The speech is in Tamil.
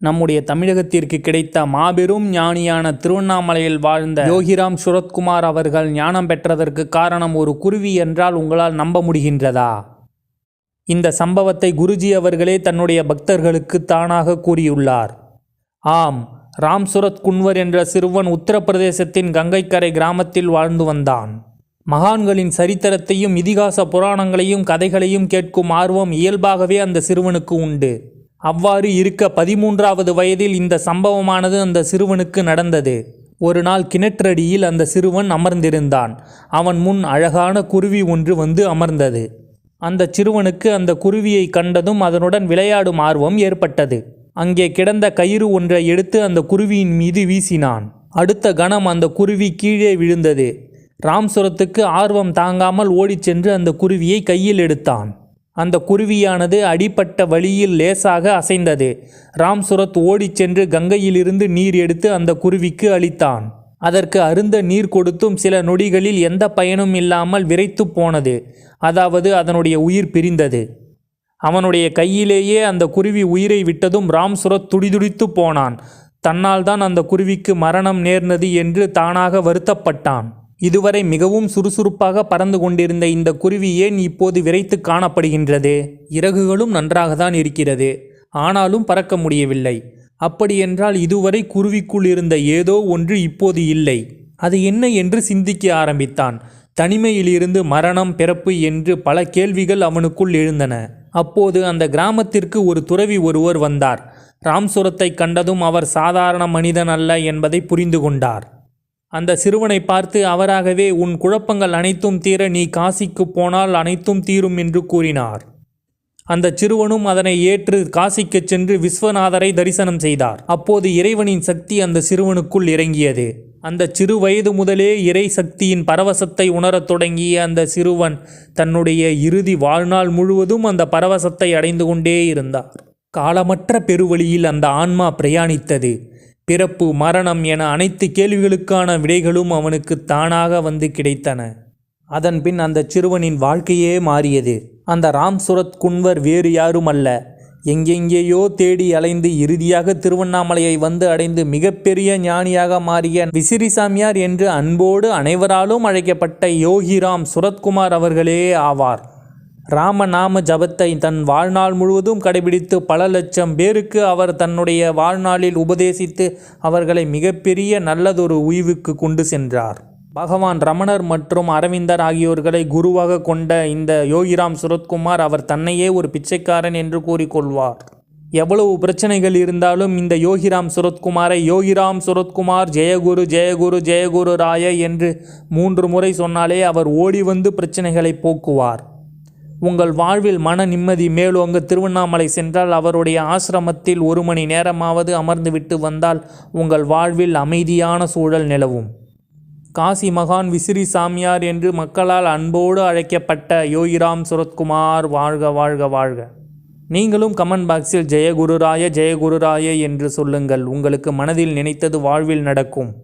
நம்முடைய தமிழகத்திற்கு கிடைத்த மாபெரும் ஞானியான திருவண்ணாமலையில் வாழ்ந்த யோகிராம் சுரத்குமார் அவர்கள் ஞானம் பெற்றதற்கு காரணம் ஒரு குருவி என்றால் உங்களால் நம்ப முடிகின்றதா? இந்த சம்பவத்தை குருஜி அவர்களே தன்னுடைய பக்தர்களுக்கு தானாக கூறியுள்ளார். ஆம் ராம் சுரத் குன்வர் என்ற சிறுவன் உத்தரப்பிரதேசத்தின் கங்கைக்கரை கிராமத்தில் வாழ்ந்து வந்தான். மகான்களின் சரித்திரத்தையும் இதிகாச புராணங்களையும் கதைகளையும் கேட்கும் ஆர்வம் இயல்பாகவே அந்த சிறுவனுக்கு உண்டு. அவ்வாறு இருக்க பதிமூன்றாவது வயதில் இந்த சம்பவமானது அந்த சிறுவனுக்கு நடந்தது. ஒரு நாள் கிணற்றடியில் அந்த சிறுவன் அமர்ந்திருந்தான். அவன் முன் அழகான குருவி ஒன்று வந்து அமர்ந்தது. அந்த சிறுவனுக்கு அந்த குருவியை கண்டதும் அதனுடன் விளையாடும் ஆர்வம் ஏற்பட்டது. அங்கே கிடந்த கயிறு ஒன்றை எடுத்து அந்த குருவியின் மீது வீசினான். அடுத்த கணம் அந்த குருவி கீழே விழுந்தது. ராம்சுரத்துக்கு ஆர்வம் தாங்காமல் ஓடிச் சென்று அந்த குருவியை கையில் எடுத்தான். அந்த குருவியானது அடிபட்ட வழியில் லேசாக அசைந்தது. ராம்சுரத் ஓடிச் சென்று கங்கையிலிருந்து நீர் எடுத்து அந்த குருவிக்கு அளித்தான். அதற்கு அருந்த நீர் கொடுத்தும் சில நொடிகளில் எந்த பயனும் இல்லாமல் விரைத்து போனது. அதாவது அதனுடைய உயிர் பிரிந்தது. அவனுடைய கையிலேயே அந்த குருவி உயிரை விட்டதும் ராம்சுரத் துடிதுடித்து போனான். தன்னால் தான் அந்த குருவிக்கு மரணம் நேர்ந்தது என்று தானாக வருத்தப்பட்டான். இதுவரை மிகவும் சுறுசுறுப்பாக பறந்து கொண்டிருந்த இந்த குருவி ஏன் இப்போது விரைத்து காணப்படுகின்றது? இறகுகளும் நன்றாகத்தான் இருக்கிறது. ஆனாலும் பறக்க முடியவில்லை. அப்படியென்றால் இதுவரை குருவிக்குள் இருந்த ஏதோ ஒன்று இப்போது இல்லை. அது என்ன என்று சிந்திக்க ஆரம்பித்தான். தனிமையிலிருந்து மரணம் பிறப்பு என்று பல கேள்விகள் அவனுக்குள் எழுந்தன. அப்போது அந்த கிராமத்திற்கு ஒரு துறவி ஒருவர் வந்தார். ராம்சுரத்தை கண்டதும் அவர் சாதாரண மனிதன் அல்ல என்பதை புரிந்து கொண்டார். அந்த சிறுவனை பார்த்து அவராகவே உன் குழப்பங்கள் அனைத்தும் தீர நீ காசிக்கு போனால் அனைத்தும் தீரும் என்று கூறினார். அந்த சிறுவனும் அதனை ஏற்று காசிக்குச் சென்று விஸ்வநாதரை தரிசனம் செய்தார். அப்போது இறைவனின் சக்தி அந்த சிறுவனுக்குள் இறங்கியது. அந்த சிறு வயது முதலே இறை சக்தியின் பரவசத்தை உணரத் தொடங்கிய அந்த சிறுவன் தன்னுடைய இறுதி வாழ்நாள் முழுவதும் அந்த பரவசத்தை அடைந்து கொண்டே இருந்தார். காலமற்ற பெருவழியில் அந்த ஆன்மா பிரயாணித்தது. பிறப்பு மரணம் என அனைத்து கேள்விகளுக்கான விடைகளும் அவனுக்கு தானாக வந்து கிடைத்தன. அதன்பின் அந்த சிறுவனின் வாழ்க்கையே மாறியது. அந்த ராம் சுரத் குன்வர் வேறு யாரும் அல்ல எங்கெங்கேயோ தேடி அலைந்து இறுதியாக திருவண்ணாமலையை வந்து அடைந்து மிகப்பெரிய ஞானியாக மாறிய விசிறிசாமியார் என்று அன்போடு அனைவராலும் அழைக்கப்பட்ட யோகிராம் சுரத்குமார் அவர்களே ஆவார். ராமநாம ஜபத்தை தன் வாழ்நாள் முழுவதும் கடைபிடித்து பல லட்சம் பேருக்கு அவர் தன்னுடைய வாழ்நாளில் உபதேசித்து அவர்களை மிகப்பெரிய நல்லதொரு உய்வுக்கு கொண்டு சென்றார். பகவான் ரமணர் மற்றும் அரவிந்தர் ஆகியோர்களை குருவாக கொண்ட இந்த யோகிராம் சுரத்குமார் அவர் தன்னையே ஒரு பிச்சைக்காரன் என்று கூறிக்கொள்வார். எவ்வளவு பிரச்சனைகள் இருந்தாலும் இந்த யோகிராம் சுரத்குமாரை யோகிராம் சுரத்குமார் ஜெயகுரு ஜெயகுரு ஜெயகுரு ராய என்று மூன்று முறை சொன்னாலே அவர் ஓடி வந்து பிரச்சனைகளை போக்குவார். உங்கள் வாழ்வில் மன நிம்மதி மேலோங்க திருவண்ணாமலை சென்றால் அவருடைய ஆசிரமத்தில் ஒரு மணி நேரமாவது அமர்ந்துவிட்டு வந்தால் உங்கள் வாழ்வில் அமைதியான சூழல் நிலவும். காசி மகான் விசிறி சாமியார் என்று மக்களால் அன்போடு அழைக்கப்பட்ட யோகிராம் சுரத்குமார் வாழ்க வாழ்க வாழ்க. நீங்களும் கமெண்ட் பாக்ஸில் ஜெயகுருராய ஜெயகுருராய என்று சொல்லுங்கள். உங்களுக்கு மனதில் நினைத்தது வாழ்வில் நடக்கும்.